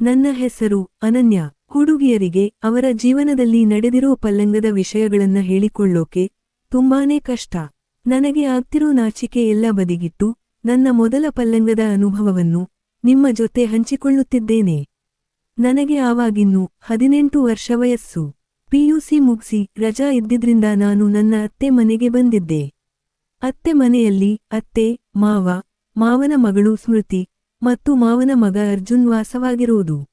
ನನ್ನ ಹೆಸರು ಅನನ್ಯ. ಹುಡುಗಿಯರಿಗೆ ಅವರ ಜೀವನದಲ್ಲಿ ನಡೆದಿರೋ ಪಲ್ಲಂಗದ ವಿಷಯಗಳನ್ನ ಹೇಳಿಕೊಳ್ಳೋಕೆ ತುಂಬಾನೇ ಕಷ್ಟ. ನನಗೆ ಆಗ್ತಿರೋ ನಾಚಿಕೆ ಎಲ್ಲ ಬದಿಗಿಟ್ಟು ನನ್ನ ಮೊದಲ ಪಲ್ಲಂಗದ ಅನುಭವವನ್ನು ನಿಮ್ಮ ಜೊತೆ ಹಂಚಿಕೊಳ್ಳುತ್ತಿದ್ದೇನೆ. ನನಗೆ ಆವಾಗಿನ್ನು ಹದಿನೆಂಟು ವರ್ಷ ವಯಸ್ಸು. ಪಿಯುಸಿ ಮುಗಿಸಿ ರಜಾ ಇದ್ದಿದ್ರಿಂದ ನಾನು ನನ್ನ ಅತ್ತೆ ಮನೆಗೆ ಬಂದಿದ್ದೆ. ಅತ್ತೆ ಮನೆಯಲ್ಲಿ ಅತ್ತೆ, ಮಾವ, ಮಾವನ ಮಗಳು ಸ್ಮೃತಿ ಮತ್ತು ಮಾವನ ಮಗ ಅರ್ಜುನ್ ವಾಸವಾಗಿರುವುದು.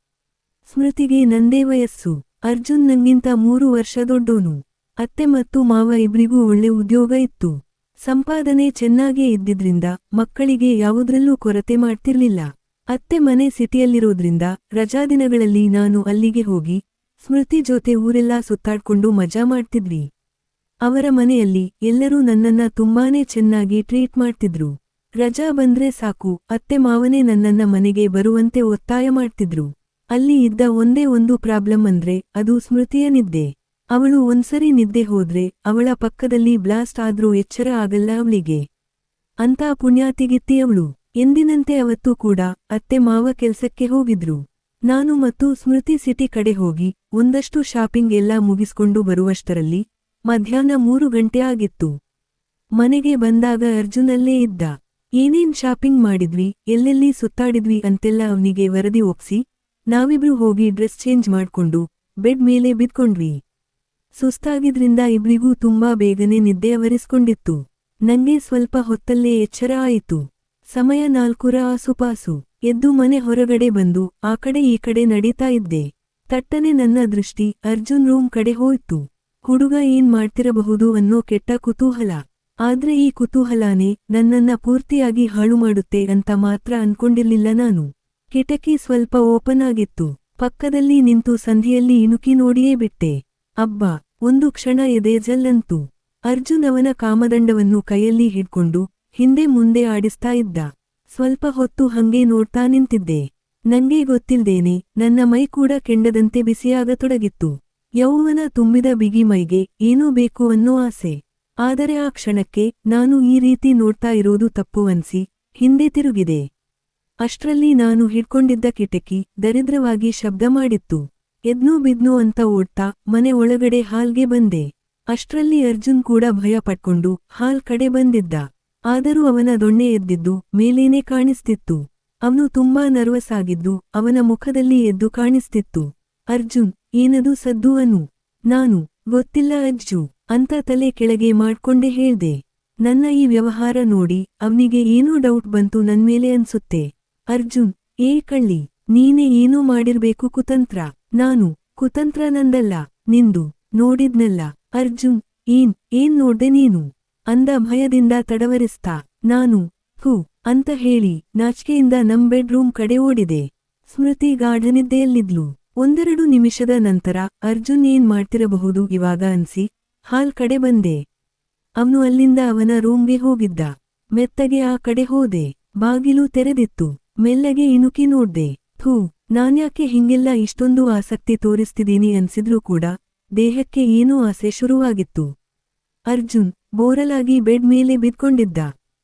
ಸ್ಮೃತಿಗೆ ನಂದೇ ವಯಸ್ಸು. ಅರ್ಜುನ್ ನಂಗಿಂತ ಮೂರು ವರ್ಷ ದೊಡ್ಡೋನು. ಅತ್ತೆ ಮತ್ತು ಮಾವ ಇಬ್ರಿಗೂ ಒಳ್ಳೆ ಉದ್ಯೋಗ ಇತ್ತು. ಸಂಪಾದನೆ ಚೆನ್ನಾಗೇ ಇದ್ದಿದ್ರಿಂದ ಮಕ್ಕಳಿಗೆ ಯಾವುದ್ರಲ್ಲೂ ಕೊರತೆ ಮಾಡ್ತಿರ್ಲಿಲ್ಲ. ಅತ್ತೆ ಮನೆ ಸಿಟಿಯಲ್ಲಿರೋದ್ರಿಂದ ರಜಾದಿನಗಳಲ್ಲಿ ನಾನು ಅಲ್ಲಿಗೆ ಹೋಗಿ ಸ್ಮೃತಿ ಜೊತೆ ಊರೆಲ್ಲಾ ಸುತ್ತಾಡ್ಕೊಂಡು ಮಜಾ ಮಾಡ್ತಿದ್ವಿ. ಅವರ ಮನೆಯಲ್ಲಿ ಎಲ್ಲರೂ ನನ್ನನ್ನ ತುಂಬಾನೇ ಚೆನ್ನಾಗಿ ಟ್ರೀಟ್ ಮಾಡ್ತಿದ್ರು. ರಜಾ ಬಂದ್ರೆ ಸಾಕು, ಅತ್ತೆ ಮಾವನೇ ನನ್ನನ್ನ ಮನೆಗೆ ಬರುವಂತೆ ಒತ್ತಾಯ ಮಾಡ್ತಿದ್ರು. ಅಲ್ಲಿ ಇದ್ದ ಒಂದೇ ಒಂದು ಪ್ರಾಬ್ಲಮ್ ಅಂದ್ರೆ ಅದು ಸ್ಮೃತಿಯ ನಿದ್ದೆ. ಅವಳು ಒಂದ್ಸರಿ ನಿದ್ದೆ ಹೋದ್ರೆ ಅವಳ ಪಕ್ಕದಲ್ಲಿ ಬ್ಲಾಸ್ಟ್ ಆದ್ರೂ ಎಚ್ಚರ ಆಗಲ್ಲ ಅವಳಿಗೆ. ಅಂತ ಪುಣ್ಯಾತಿಗಿತ್ತಿ ಅವಳು. ಎಂದಿನಂತೆ ಅವತ್ತು ಕೂಡ ಅತ್ತೆ ಮಾವ ಕೆಲ್ಸಕ್ಕೆ ಹೋಗಿದ್ರು. ನಾನು ಮತ್ತು ಸ್ಮೃತಿ ಸಿಟಿ ಕಡೆ ಹೋಗಿ ಒಂದಷ್ಟು ಶಾಪಿಂಗ್ ಎಲ್ಲ ಮುಗಿಸ್ಕೊಂಡು ಬರುವಷ್ಟರಲ್ಲಿ ಮಧ್ಯಾಹ್ನ ಮೂರು ಗಂಟೆ ಆಗಿತ್ತು. ಮನೆಗೆ ಬಂದಾಗ ಅರ್ಜುನಲ್ಲೇ ಇದ್ದ. ಏನೇನ್ ಶಾಪಿಂಗ್ ಮಾಡಿದ್ವಿ, ಎಲ್ಲೆಲ್ಲಿ ಸುತ್ತಾಡಿದ್ವಿ ಅಂತೆಲ್ಲ ಅವನಿಗೆ ವರದಿ ಒಪ್ಸಿ, ನಾವಿಬ್ರು ಹೋಗಿ ಡ್ರೆಸ್ ಚೇಂಜ್ ಮಾಡ್ಕೊಂಡು ಬೆಡ್ ಮೇಲೆ ಬಿದ್ಕೊಂಡ್ವಿ. ಸುಸ್ತಾಗಿದ್ರಿಂದ ಇಬ್ರಿಗೂ ತುಂಬಾ ಬೇಗನೆ ನಿದ್ದೆ ಅವರಿಸ್ಕೊಂಡಿತ್ತು. ನಂಗೆ ಸ್ವಲ್ಪ ಹೊತ್ತಲ್ಲೇ ಎಚ್ಚರ ಆಯಿತು. ಸಮಯ ನಾಲ್ಕುರ ಆಸುಪಾಸು. ಎದ್ದು ಮನೆ ಹೊರಗಡೆ ಬಂದು, ಆ ಕಡೆ ಈ ಕಡೆ ನಡೀತಾ ಇದ್ದೆ. ತಟ್ಟನೆ ನನ್ನ ದೃಷ್ಟಿ, ಅರ್ಜುನ್ ರೂಮ್ ಕಡೆ ಹೋಯ್ತು. ಹುಡುಗ ಏನ್ ಮಾಡ್ತಿರಬಹುದು ಅನ್ನೋ ಕೆಟ್ಟ ಕುತೂಹಲ. ಆದ್ರೆ ಈ ಕುತೂಹಲಾನೇ ನನ್ನನ್ನ ಪೂರ್ತಿಯಾಗಿ ಹಾಳು ಮಾಡುತ್ತೆ ಅಂತ ಮಾತ್ರ ಅನ್ಕೊಂಡಿರ್ಲಿಲ್ಲ ನಾನು. ಕಿಟಕಿ ಸ್ವಲ್ಪ ಓಪನ್ ಆಗಿತ್ತು. ಪಕ್ಕದಲ್ಲಿ ನಿಂತು ಸಂಧಿಯಲ್ಲಿ ಇಣುಕಿ ನೋಡಿಯೇ ಬಿಟ್ಟೆ. ಅಬ್ಬ, ಒಂದು ಕ್ಷಣ ಎದೆ ಜಲ್ಲಂತು. ಅರ್ಜುನ್ ಅವನ ಕಾಮದಂಡವನ್ನು ಕೈಯಲ್ಲಿ ಹಿಡ್ಕೊಂಡು ಹಿಂದೆ ಮುಂದೆ ಆಡಿಸ್ತಾ ಇದ್ದ. ಸ್ವಲ್ಪ ಹೊತ್ತು ಹಂಗೆ ನೋಡ್ತಾ ನಿಂತಿದ್ದೆ. ನಂಗೆ ಗೊತ್ತಿಲ್ದೇನೆ ನನ್ನ ಮೈ ಕೂಡ ಕೆಂಡದಂತೆ ಬಿಸಿಯಾಗತೊಡಗಿತ್ತು. ಯೌವನ ತುಂಬಿದ ಬಿಗಿ ಮೈಗೆ ಏನೂ ಬೇಕು ಅನ್ನೋ ಆಸೆ. ಆದರೆ ಆ ಕ್ಷಣಕ್ಕೆ ನಾನು ಈ ರೀತಿ ನೋಡ್ತಾ ಇರೋದು ತಪ್ಪು ಅನ್ಸಿ, ಹಿಂದೆ ತಿರುಗಿದೆ. ಅಷ್ಟ್ರಲ್ಲಿ ನಾನು ಹಿಡ್ಕೊಂಡಿದ್ದ ಕಿಟಕಿ ದರಿದ್ರವಾಗಿ ಶಬ್ದ ಮಾಡಿತ್ತು. ಎದ್ನೂ ಬಿದ್ನೋ ಅಂತ ಓಡ್ತಾ ಮನೆ ಒಳಗಡೆ ಹಾಲ್ಗೆ ಬಂದೆ. ಅಷ್ಟ್ರಲ್ಲಿ ಅರ್ಜುನ್ ಕೂಡ ಭಯ ಪಟ್ಕೊಂಡು ಹಾಲ್ ಕಡೆ ಬಂದಿದ್ದ. ಆದರೂ ಅವನ ದೊಣ್ಣೆ ಎದ್ದಿದ್ದು ಮೇಲೇನೆ ಕಾಣಿಸ್ತಿತ್ತು. ಅವನು ತುಂಬಾ ನರ್ವಸ್ ಆಗಿದ್ದು ಅವನ ಮುಖದಲ್ಲಿ ಎದ್ದು ಕಾಣಿಸ್ತಿತ್ತು. ಅರ್ಜುನ್, ಏನದು ಸದ್ದು ಅನು? ನಾನು, ಗೊತ್ತಿಲ್ಲ ಅಜ್ಜು. ಅಂತ ತಲೆ ಕೆಳಗೆ ಮಾಡ್ಕೊಂಡೆ ಹೇಳ್ದೆ. ನನ್ನ ಈ ವ್ಯವಹಾರ ನೋಡಿ ಅವ್ನಿಗೆ ಏನೋ ಡೌಟ್ ಬಂತು ನನ್ಮೇಲೆ ಅನ್ಸುತ್ತೆ. ಅರ್ಜುನ್, ಏ ಕಳ್ಳಿ, ನೀನೇ ಏನೋ ಮಾಡಿರ್ಬೇಕು ಕುತಂತ್ರ. ನಾನು, ಕುತಂತ್ರ ನಂದಲ್ಲ, ನಿಂದು, ನೋಡಿದ್ನಲ್ಲ. ಅರ್ಜುನ್, ಏನ್ ಏನ್ ನೋಡ್ದೆ ನೀನು? ಅಂದ ಭಯದಿಂದ ತಡವರಿಸ್ತಾ. ನಾನು, ಹೂ, ಅಂತ ಹೇಳಿ ನಾಚಿಕೆಯಿಂದ ನಮ್ ಬೆಡ್ರೂಮ್ ಕಡೆ ಓಡಿದೆ. ಸ್ಮೃತಿ ಗಾಢನಿದ್ದೆಯಲ್ಲಿದ್ಲು. ಒಂದೆರಡು ನಿಮಿಷದ ನಂತರ ಅರ್ಜುನ್ ಏನ್ ಮಾಡ್ತಿರಬಹುದು ಇವಾಗ ಅನ್ಸಿ ಹಾಲ್ ಕಡೆ ಬಂದೆ. ಅವನು ಅಲ್ಲಿಂದ ಅವನ ರೂಮ್ಗೆ ಹೋಗಿದ್ದ. ಮೆತ್ತಗೆ ಆ ಕಡೆ ಹೋದೆ. ಬಾಗಿಲು ತೆರೆದಿತ್ತು. ಮೆಲ್ಲಗೆ ಇಣುಕಿ ನೋಡ್ದೆ. ಥೂ, ನಾನ್ಯಾಕೆ ಹಿಂಗೆಲ್ಲ ಇಷ್ಟೊಂದು ಆಸಕ್ತಿ ತೋರಿಸ್ತಿದೀನಿ ಅನ್ಸಿದ್ರೂ ಕೂಡ ದೇಹಕ್ಕೆ ಏನೂ ಆಸೆ ಶುರುವಾಗಿತ್ತು. ಅರ್ಜುನ್ ಬೋರಲಾಗಿ ಬೆಡ್ ಮೇಲೆ ಬಿದ್ಕೊಂಡಿದ್ದ.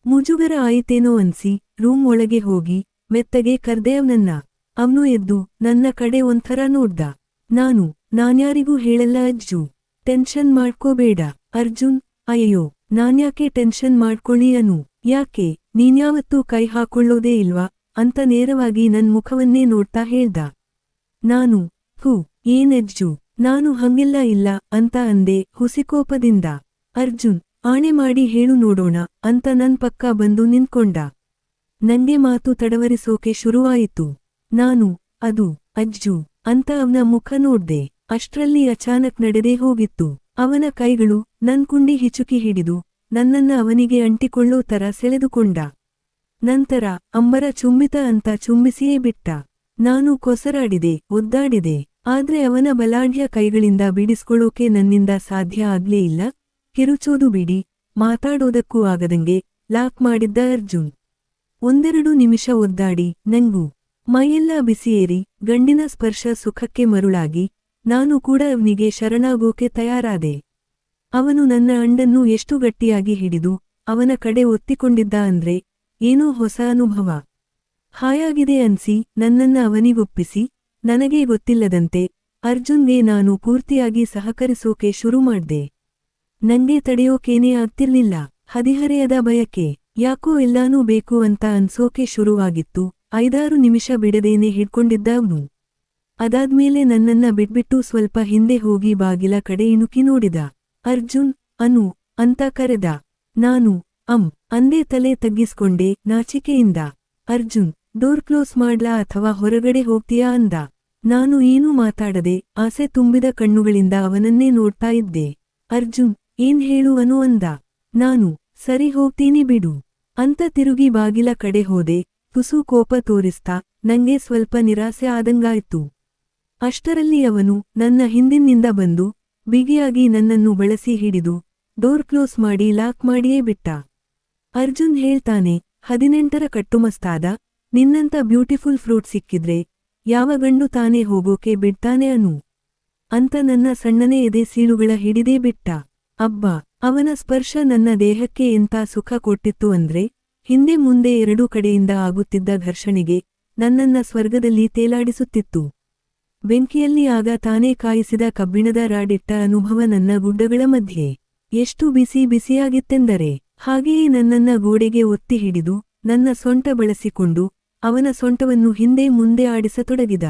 ಮುಜುಗರ ಆಯಿತೇನೋ ಅನ್ಸಿ ರೂಮ್ ಒಳಗೆ ಹೋಗಿ ಮೆತ್ತಗೆ ಕರ್ದೆ ಅವನನ್ನ. ಅವನು ಎದ್ದು ನನ್ನ ಕಡೆ ಒಂಥರ ನೋಡ್ದ. ನಾನು, ನಾನ್ಯಾರಿಗೂ ಹೇಳಲ್ಲ ಅಜ್ಜು. ಟೆನ್ಷನ್ ಮಾಡ್ಕೋಬೇಡ. ಅರ್ಜುನ್ ಅಯ್ಯೋ ನಾನ್ಯಾಕೆ ಟೆನ್ಷನ್ ಮಾಡ್ಕೊಳ್ಳಿ ಅನು? ಯಾಕೆ? ನೀನ್ಯಾವತ್ತೂ ಕೈ ಹಾಕೊಳ್ಳೋದೇ ಇಲ್ವಾ? ಅಂತ ನೇರವಾಗಿ ನನ್ ಮುಖವನ್ನೇ ನೋಡ್ತಾ ಹೇಳ್ದ. ನಾನು ಹೂ ಏನಜ್ಜು ನಾನು ಹಂಗೆಲ್ಲ ಇಲ್ಲ ಅಂತ ಅಂದೆ ಹುಸಿಕೋಪದಿಂದ. ಅರ್ಜುನ್, ಆಣೆ ಮಾಡಿ ಹೇಳು ನೋಡೋಣ ಅಂತ ನನ್ ಪಕ್ಕ ಬಂದು ನಿಂತ್ಕೊಂಡ. ನಂಗೆ ಮಾತು ತಡವರಿಸೋಕೆ ಶುರುವಾಯಿತು. ನಾನು, ಅದು, ಅಜ್ಜು, ಅಂತ ಅವನ ಮುಖ ನೋಡ್ದೆ. ಅಷ್ಟ್ರಲ್ಲಿ ಅಚಾನಕ್ ನಡೆದೇ ಹೋಗಿತ್ತು. ಅವನ ಕೈಗಳು ನನ್ ಕುಂಡಿ ಹಿಚುಕಿ ಹಿಡಿದು ನನ್ನನ್ನ ಅವನಿಗೆ ಅಂಟಿಕೊಳ್ಳೋ ತರ ಸೆಳೆದುಕೊಂಡ. ನಂತರ ಅಂಬರ ಚುಂಬಿತ ಅಂತ ಚುಂಬಿಸಿಯೇ ಬಿಟ್ಟ. ನಾನು ಕೊಸರಾಡಿದೆ, ಒದ್ದಾಡಿದೆ. ಆದ್ರೆ ಅವನ ಬಲಾಢ್ಯ ಕೈಗಳಿಂದ ಬಿಡಿಸ್ಕೊಳ್ಳೋಕೆ ನನ್ನಿಂದ ಸಾಧ್ಯ ಆಗ್ಲೇ ಇಲ್ಲ. ಕಿರುಚೋದು ಬಿಡಿ, ಮಾತಾಡೋದಕ್ಕೂ ಆಗದಂಗೆ ಲಾಕ್ ಮಾಡಿದ್ದ ಅರ್ಜುನ್. ಒಂದೆರಡು ನಿಮಿಷ ಒದ್ದಾಡಿ, ನಂಗೂ. ಮೈಯೆಲ್ಲ ಬಿಸಿಯೇರಿ, ಗಂಡಿನ ಸ್ಪರ್ಶ ಸುಖಕ್ಕೆ ಮರುಳಾಗಿ ನಾನು ಕೂಡ ಅವನಿಗೆ ಶರಣಾಗೋಕೆ ತಯಾರಾದೆ. ಅವನು ನನ್ನ ಅಂಡನ್ನು ಎಷ್ಟು ಗಟ್ಟಿಯಾಗಿ ಹಿಡಿದು ಅವನ ಕಡೆ ಒತ್ತಿಕೊಂಡಿದ್ದ ಅಂದ್ರೆ ಏನೋ ಹೊಸ ಅನುಭವ. ಹಾಯಾಗಿದೆ ಅನ್ಸಿ ನನ್ನನ್ನ ಅವನಿಗೊಪ್ಪಿಸಿ, ನನಗೇ ಗೊತ್ತಿಲ್ಲದಂತೆ ಅರ್ಜುನ್ಗೆ ನಾನು ಪೂರ್ತಿಯಾಗಿ ಸಹಕರಿಸೋಕೆ ಶುರು ಮಾಡ್ದೆ. ನಂಗೆ ತಡೆಯೋಕೇನೇ ಆಗ್ತಿರ್ಲಿಲ್ಲ. ಹದಿಹರೆಯದ ಬಯಕೆ, ಯಾಕೋ ಎಲ್ಲಾನೂ ಬೇಕು ಅಂತ ಅನ್ಸೋಕೆ ಶುರುವಾಗಿತ್ತು. ಐದಾರು ನಿಮಿಷ ಬಿಡದೇನೆ ಹಿಡ್ಕೊಂಡಿದ್ದ ಅವ್ನು. ಅದಾದ್ಮೇಲೆ ನನ್ನನ್ನ ಬಿಟ್ಬಿಟ್ಟು ಸ್ವಲ್ಪ ಹಿಂದೆ ಹೋಗಿ ಬಾಗಿಲ ಕಡೆ ಇಣುಕಿ ನೋಡಿದ. ಅರ್ಜುನ್, ಅನು, ಅಂತ ಕರೆದ. ನಾನು, ಅಂ, ಅಂದೇ ತಲೆ ತಗ್ಗಿಸ್ಕೊಂಡೆ ನಾಚಿಕೆಯಿಂದ. ಅರ್ಜುನ್, ಡೋರ್ ಕ್ಲೋಸ್ ಮಾಡ್ಲಾ ಅಥವಾ ಹೊರಗಡೆ ಹೋಗ್ತೀಯಾ ಅಂದ. ನಾನು ಏನೂ ಮಾತಾಡದೆ ಆಸೆ ತುಂಬಿದ ಕಣ್ಣುಗಳಿಂದ ಅವನನ್ನೇ ನೋಡ್ತಾ ಇದ್ದೆ. ಅರ್ಜುನ್, ಏನ್ ಹೇಳುವನು ಅಂದ. ನಾನು, ಸರಿ ಹೋಗ್ತೀನಿ ಬಿಡು. ಅಂತ ತಿರುಗಿ ಬಾಗಿಲ ಕಡೆ ಹೋದೆ. ತುಸು ಕೋಪ ತೋರಿಸ್ತಾ ನಂಗೆ ಸ್ವಲ್ಪ ನಿರಾಸೆ ಆದಂಗಾಯ್ತು. ಅಷ್ಟರಲ್ಲಿ ಅವನು ನನ್ನ ಹಿಂದಿನಿಂದ ಬಂದು ಬಿಗಿಯಾಗಿ ನನ್ನನ್ನು ಬಳಸಿ ಹಿಡಿದು ಡೋರ್ ಕ್ಲೋಸ್ ಮಾಡಿ ಲಾಕ್ ಮಾಡಿಯೇ ಬಿಟ್ಟ. ಅರ್ಜುನ್ ಹೇಳ್ತಾನೆ, ಹದಿನೆಂಟರ ಕಟ್ಟುಮಸ್ತಾದ ನಿನ್ನಂತ ಬ್ಯೂಟಿಫುಲ್ ಫ್ರೂಟ್ ಸಿಕ್ಕಿದ್ರೆ ಯಾವ ಗಂಡು ತಾನೇ ಹೋಗೋಕೆ ಬಿಡ್ತಾನೆ ಅನು. ಅಂತ ನನ್ನ ಸಣ್ಣನೇ ಎದೆ ಸೀಳುಗಳ ಹಿಡಿದೇ ಬಿಟ್ಟ. ಅಬ್ಬಾ, ಅವನ ಸ್ಪರ್ಶ ನನ್ನ ದೇಹಕ್ಕೆ ಎಂತ ಸುಖ ಕೊಟ್ಟಿತ್ತು ಅಂದ್ರೆ ಹಿಂದೆ ಮುಂದೆ ಎರಡೂ ಕಡೆಯಿಂದ ಆಗುತ್ತಿದ್ದ ಘರ್ಷಣೆಗೆ ನನ್ನನ್ನ ಸ್ವರ್ಗದಲ್ಲಿ ತೇಲಾಡಿಸುತ್ತಿತ್ತು. ಬೆಂಕಿಯಲ್ಲಿ ಆಗ ತಾನೇ ಕಾಯಿಸಿದ ಕಬ್ಬಿಣದ ರಾಡಿಟ್ಟ ಅನುಭವ ನನ್ನ ಗುಡ್ಡಗಳ ಮಧ್ಯೆ. ಎಷ್ಟು ಬಿಸಿ ಬಿಸಿಯಾಗಿತ್ತೆಂದರೆ, ಹಾಗೆಯೇ ನನ್ನನ್ನ ಗೋಡೆಗೆ ಒತ್ತಿ ಹಿಡಿದು, ನನ್ನ ಸೊಂಟ ಬಳಸಿಕೊಂಡು, ಅವನ ಸೊಂಟವನ್ನು ಹಿಂದೆ ಮುಂದೆ ಆಡಿಸತೊಡಗಿದ.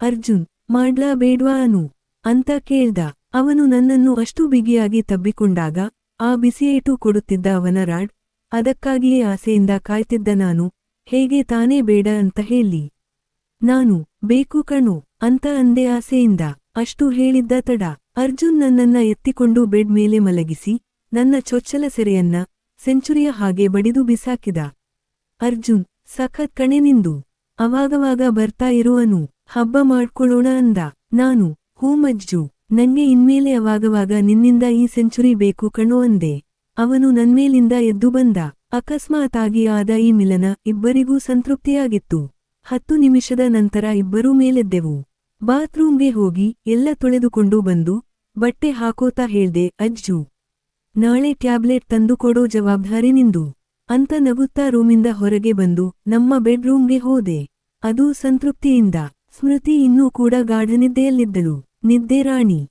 ಅರ್ಜುನ್, ಮಾಡ್ಲಾ ಬೇಡ್ವಾ ಅನು? ಅಂತ ಕೇಳ್ದ. ಅವನು ನನ್ನನ್ನು ಅಷ್ಟು ಬಿಗಿಯಾಗಿ ತಬ್ಬಿಕೊಂಡಾಗ, ಆ ಬಿಸಿಯೇಟು ಕೊಡುತ್ತಿದ್ದ ಅವನ ರಾಡ್, ಅದಕ್ಕಾಗಿಯೇ ಆಸೆಯಿಂದ ಕಾಯ್ತಿದ್ದ ನಾನು, ಹೇಗೆ ತಾನೇ ಬೇಡ ಅಂತ ಹೇಳಿ. ನಾನು, ಬೇಕು ಕಣು, ಅಂತ ಅಂದೆ ಆಸೆಯಿಂದ, ಅಷ್ಟು ಹೇಳಿದ್ದ ತಡ. ಅರ್ಜುನ್ ನನ್ನನ್ನ ಎತ್ತಿಕೊಂಡು ಬೆಡ್ ಮೇಲೆ ಮಲಗಿಸಿ, ನನ್ನ ಚೊಚ್ಚಲ ಸೆರೆಯನ್ನ, ಸೆಂಚುರಿಯ ಹಾಗೆ ಬಡಿದು ಬಿಸಾಕಿದ. ಅರ್ಜುನ್, ಸಖತ್ ಕಣೆ ನಿಂದು. ಅವಾಗವಾಗ ಬರ್ತಾ ಇರುವನು ಹಬ್ಬ ಮಾಡ್ಕೊಳ್ಳೋಣ ಅಂದ. ನಾನು, ಹೂ ಮಜ್ಜು, ನಂಗೆ ಇನ್ಮೇಲೆ ಅವಾಗವಾಗ ನಿನ್ನಿಂದ ಈ ಸೆಂಚುರಿ ಬೇಕು ಕಣೋ ಅಂದೆ. ಅವನು ನನ್ಮೇಲಿಂದ ಎದ್ದು ಬಂದ. ಅಕಸ್ಮಾತಾಗಿ ಆದ ಈ ಮಿಲನ ಇಬ್ಬರಿಗೂ ಸಂತೃಪ್ತಿಯಾಗಿತ್ತು. ಹತ್ತು ನಿಮಿಷದ ನಂತರ ಇಬ್ಬರೂ ಮೇಲೆದ್ದೆವು. ಬಾತ್ರೂಮ್ಗೆ ಹೋಗಿ ಎಲ್ಲ ತೊಳೆದುಕೊಂಡು ಬಂದು, ಬಟ್ಟೆ ಹಾಕೋತಾ ಹೇಳ್ದೆ, ಅಜ್ಜು, ನಾಳೆ ಟ್ಯಾಬ್ಲೆಟ್ ತಂದುಕೊಡೋ ಜವಾಬ್ದಾರಿ ನಿಂದು. ಅಂತ ನಗುತ್ತಾ ರೂಮಿಂದ ಹೊರಗೆ ಬಂದು, ನಮ್ಮ ಬೆಡ್ರೂಮ್ಗೆ ಹೋದೆ. ಅದೂ ಸಂತೃಪ್ತಿಯಿಂದ, ಸ್ಮೃತಿ ಇನ್ನೂ ಕೂಡ ಗಾಢನಿದ್ದೆಯಲ್ಲಿದ್ದಳು ನಿದ್ದೆ ರಾಣಿ.